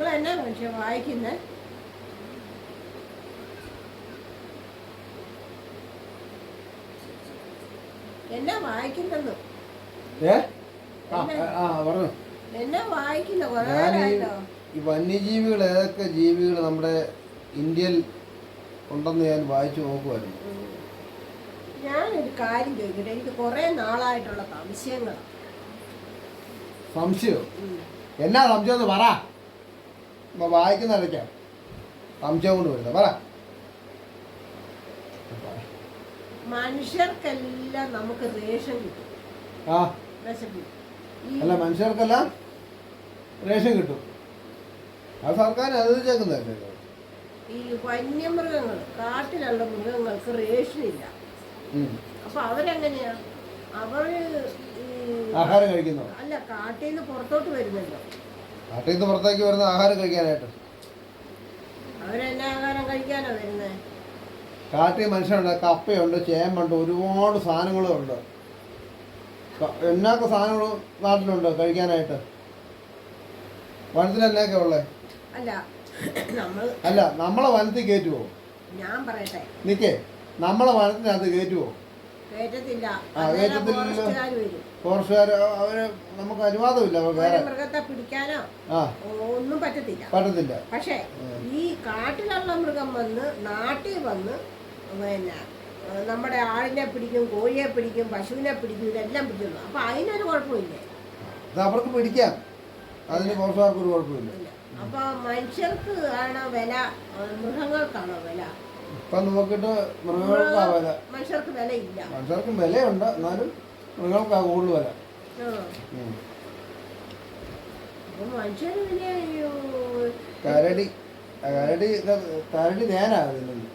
നിങ്ങൾ എന്നാ മനുഷ്യ വായിക്കുന്നേ? എന്നാ വായിക്കുന്നെന്ന്? എന്നെ? വായിക്കുന്ന? കുറേ ഞാൻ ഈ വന്യജീവികൾ ഏതൊക്കെ ജീവികൾ നമ്മുടെ ഇന്ത്യയിൽ ഉണ്ടെന്ന് ഞാൻ വായിച്ചു നോക്കുമായിരുന്നു. ഞാനൊരു കാര്യം ചോദിക്കട്ടെ? എനിക്ക് കുറേ നാളായിട്ടുള്ള സംശയങ്ങളാണ് സംശയം? എന്നാ സംശയം? പറ. വായിക്കുന്ന അതൊക്കെയാണ് സംശയം കൊണ്ട് വരുന്നത്. പറ. മനുഷ്യർക്കെല്ലാം നമുക്ക് റേഷൻ കിട്ടും. ആ. അല്ല മനുഷ്യർക്കെല്ലാം റേഷൻ കിട്ടും. അത് സർക്കാർ അനുവദിച്ചേക്കുന്നതല്ലേ ഈ വന്യമൃഗങ്ങൾ കാട്ടിലുള്ള മൃഗങ്ങൾക്ക് റേഷൻ ഇല്ല. അപ്പൊ അവരെങ്ങനെയാ? അവർ ഈ ആഹാരം കഴിക്കുന്നു? അല്ല കാട്ടിൽ നിന്ന് പുറത്തോട്ട് വരുന്നല്ലോ. നാട്ടിൽ നിന്ന് പുറത്തേക്ക് വരുന്ന ആഹാരം കഴിക്കാനായിട്ട്. ആഹാരം കഴിക്കാനോ വരുന്നത് കാട്ടിൽ മനുഷ്യരുണ്ട് കപ്പയുണ്ട് ചേമ്പുണ്ട് ഒരുപാട് സാധനങ്ങളും ഉണ്ട് എന്നൊക്കെ സാധനങ്ങളും നാട്ടിലുണ്ട് കഴിക്കാനായിട്ട്? വനത്തിൽ എന്നൊക്കെ ഉള്ളേ? അല്ല നമ്മൾ അല്ല നമ്മളെ വനത്തിൽ കയറ്റുമോ ഞാൻ പറയട്ടെ. നിക്കേ നമ്മളെ വനത്തിനകത്ത് കയറ്റുമോ ഫോറസ്റ്റുകാർ അവർ നമുക്ക് അനുവാദമില്ല മൃഗത്തെ പിടിക്കാനോ ഒന്നും പറ്റത്തില്ല. പറ്റത്തില്ല. പക്ഷേ ഈ കാട്ടിലുള്ള മൃഗം വന്ന് നാട്ടിൽ വന്ന് പിന്നെ നമ്മുടെ ആളിനെ പിടിക്കും കോഴിയെ പിടിക്കും പശുവിനെ പിടിക്കും ഇതെല്ലാം പിടിക്കുന്നു അപ്പൊ അതിനൊരു കുഴപ്പമില്ലേ? അവർക്ക് പിടിക്കാം. അതിന് ഫോറസ്റ്റുകാർക്ക് ഒരു കുഴപ്പമില്ല അപ്പൊ മനുഷ്യർക്ക് ആണോ വില മൃഗങ്ങൾക്കാണോ വില? ഇപ്പം നോക്കിയിട്ട് മൃഗങ്ങൾക്കാ വില. മനുഷ്യർക്ക് വിലയില്ല. മനുഷ്യർക്കും വിലയുണ്ട്. എന്നാലും മൃഗങ്ങൾക്കാ കൂടുതൽ വില. കരടി. കരടി കരടി തേനാ തിന്നുന്നത്.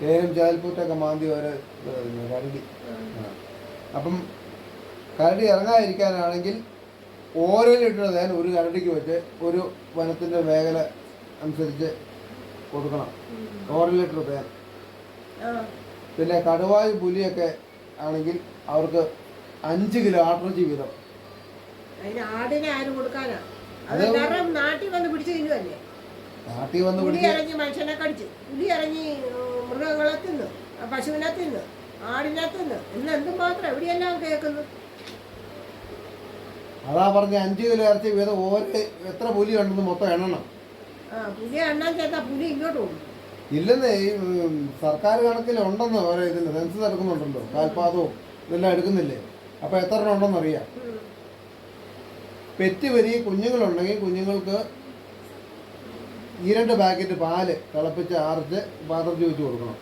തേനും ചാൽപ്പൂറ്റൊക്കെ മാന്തി ഓരോ തിന്നു, കരടി. അപ്പം കരടി ഇറങ്ങാതിരിക്കാനാണെങ്കിൽ ഓരോ ലിറ്റർ തേൻ ഒരു കരടിക്ക് വെച്ച് ഒരു വനത്തിന്റെ മേഖല അനുസരിച്ച് കൊടുക്കണം. ഓരോ ലിറ്റർ തേൻ. പിന്നെ കടുവായും പുലിയൊക്കെ ആണെങ്കിൽ അവർക്ക് അഞ്ച് കിലോ ആട്ടർ വീതം. ആടിനെ ആര് കൊടുക്കാനാ? നാട്ടിൽ വന്ന് പിടിച്ചു തിന്നുവല്ലേ? നാട്ടിൽ വന്ന് പുലി ഇറങ്ങി മനുഷ്യനെ കടിച്ചു. പുലി ഇറങ്ങി മൃഗങ്ങളെ തിന്ന് പശുവിനെ തിന്ന് ആടിനെ തിന്ന്. ഇന്ന് എന്തുമാത്രം എവിടെയെല്ലാം കേൾക്കുന്നു? അതാ പറഞ്ഞ അഞ്ച് കിലോ ഇറച്ചി വീതം ഓരോ എത്ര പുലി ഉണ്ടെന്ന് മൊത്തം എണ്ണണം. ആ പുലി എണ്ണാൻ ചേട്ടാ പുലി ഇങ്ങോട്ട് പോകും. ഇല്ലെന്ന് ഈ ഉം, സർക്കാർ കണക്കിൽ ഉണ്ടെന്ന് ഓരോ ഇതിന് സെൻസസ് എടുക്കുന്നുണ്ടല്ലോ കാൽപാദവും ഇതെല്ലാം എടുക്കുന്നില്ലേ? അപ്പൊ എത്ര എണ്ണം ഉണ്ടെന്ന് അറിയാം. പെറ്റ് വരി കുഞ്ഞുങ്ങളുണ്ടെങ്കിൽ കുഞ്ഞുങ്ങൾക്ക് ഈ രണ്ട് പാക്കറ്റ് പാൽ തിളപ്പിച്ച് ആർച്ച് പാത്രത്തിൽ വെച്ച് കൊടുക്കണം.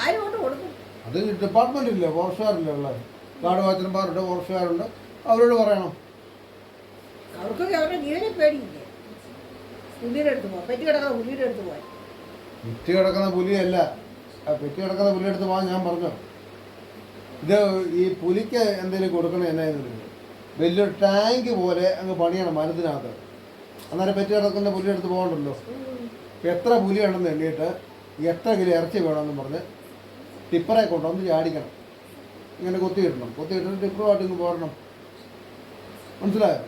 ആരോട്ട് കൊടുക്കും? അത് ഡിപ്പാർട്ട്മെന്റ് ഇല്ലേ ഫോറസ്റ്റുകാരില്ലേ ഉള്ളത്. കാട് വാച്ചന്മാരുണ്ട് ഫോറസ്റ്റുകാരുണ്ട് അവരോട് പറയണം. അവർക്ക് അവരുടെ ജീവനെ പേടിയില്ലേ? പുലിയുടെ അടുത്ത് പോവാം. പെറ്റി കിടക്കുന്ന പുലിയുടെ അടുത്ത് പുലിയല്ല. ആ പെറ്റ് കിടക്കുന്ന പുലി എടുത്ത് പോകാൻ ഞാൻ പറഞ്ഞു? ഇത് ഈ പുലിക്ക് എന്തെങ്കിലും കൊടുക്കണം എന്നായിരുന്നു വലിയൊരു ടാങ്ക് പോലെ അങ്ങ് പണിയണം മരത്തിനകത്ത്. അന്നേരം പെറ്റി കിടക്കുന്ന പുലി എടുത്ത് പോകണ്ടല്ലോ? എത്ര പുലി ഉണ്ടെന്ന് എണ്ണിയിട്ട് എത്ര കിലോ ഇറച്ചി വേണമെന്ന് പറഞ്ഞ് ടിപ്പറെ കൊണ്ടുവന്ന് ചാടിക്കണം. ഇങ്ങനെ കൊത്തിയിടണം കൊത്തിയിട്ടിട്ട് ടിപ്പറുമായിട്ട് ഇങ്ങ് പോരണം. മനസ്സിലായോ?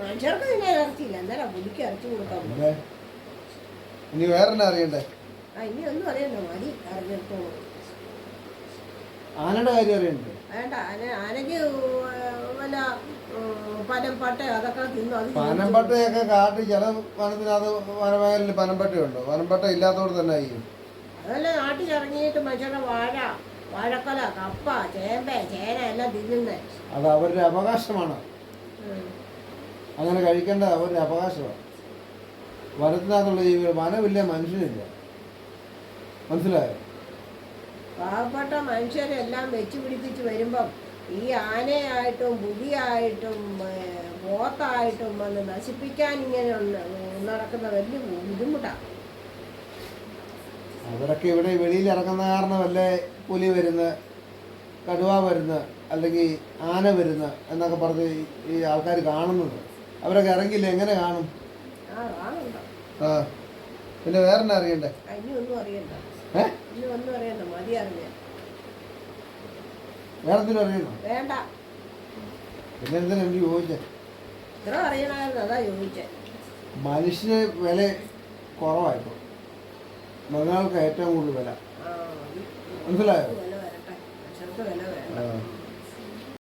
മനുഷ്യർക്ക് പിന്നെ ഇറച്ചിയില്ല എന്നാലും പുലിക്ക് ഇറച്ചി കൊടുക്കാൻ പിന്നെ ഇനി വേറെ എന്നാ അറിയണ്ടേ? ആ ഇനി ഒന്നും അറിയണ്ട. മതി അറിഞ്ഞിടത്തോളം ആനയുടെ കാര്യം അറിയണ്ടേ? വേണ്ട. ആന ആനയ്ക്ക് വല്ല പനംപട്ട പനം പട്ട അതൊക്കെ തിന്നു. അത്. പനമ്പട്ടയൊക്കെ കാട്ടി ചില വനത്തിനകത്ത് വനമേഖലയിൽ പനമ്പട്ടയുണ്ട് പനമ്പട്ട ഇല്ലാത്തവിടെ തന്നെ ആയിരിക്കും. അതല്ല നാട്ടിൽ ഇറങ്ങിയിട്ട് മനുഷ്യരുടെ വാഴ വാഴക്കൊല കപ്പ ചേമ്പ ചേന എല്ലാം തിന്നുന്നേ. അത് അവരുടെ അവകാശമാണ്. അങ്ങനെ കഴിക്കേണ്ടത് അവരുടെ അവകാശമാണ്. വനത്തിനകത്തുള്ള ജീവികൾ വനമില്ല മനുഷ്യനില്ല. മനസ്സിലായോ? പാവപ്പെട്ട മനുഷ്യരെല്ലാം വെച്ച് പിടിപ്പിച്ച് വരുമ്പം ഈ ആനയായിട്ടും പുലിയായിട്ടും പോത്തായിട്ടും വന്ന് നശിപ്പിക്കാൻ ഇങ്ങനെ നടക്കുന്ന വലിയ ബുദ്ധിമുട്ടാണ് അവരൊക്കെ ഇവിടെ വെളിയിൽ ഇറങ്ങുന്ന കാരണമല്ലേ പുലി വരുന്ന കടുവ വരുന്ന അല്ലെങ്കിൽ ആന വരുന്ന എന്നൊക്കെ പറഞ്ഞ് ഈ- ഈ ആൾക്കാർ കാണുന്നത്? അവരൊക്കെ ഇറങ്ങില്ല എങ്ങനെ കാണും? ആ പിന്നെ വേറെ എന്നാ അറിയണ്ടേ. വേറെ എന്തിനും അറിയണോ? വേണ്ട. പിന്നെ എന്തിനാ എനിക്ക് ചോദിച്ചേ? മനുഷ്യന് വില കുറവായിപ്പോ. മൃഗങ്ങൾക്ക് ഏറ്റവും കൂടുതൽ വില. മനസ്സിലായോ? വില വരട്ടെ. മനുഷ്യർക്ക് വില വേണം ആ.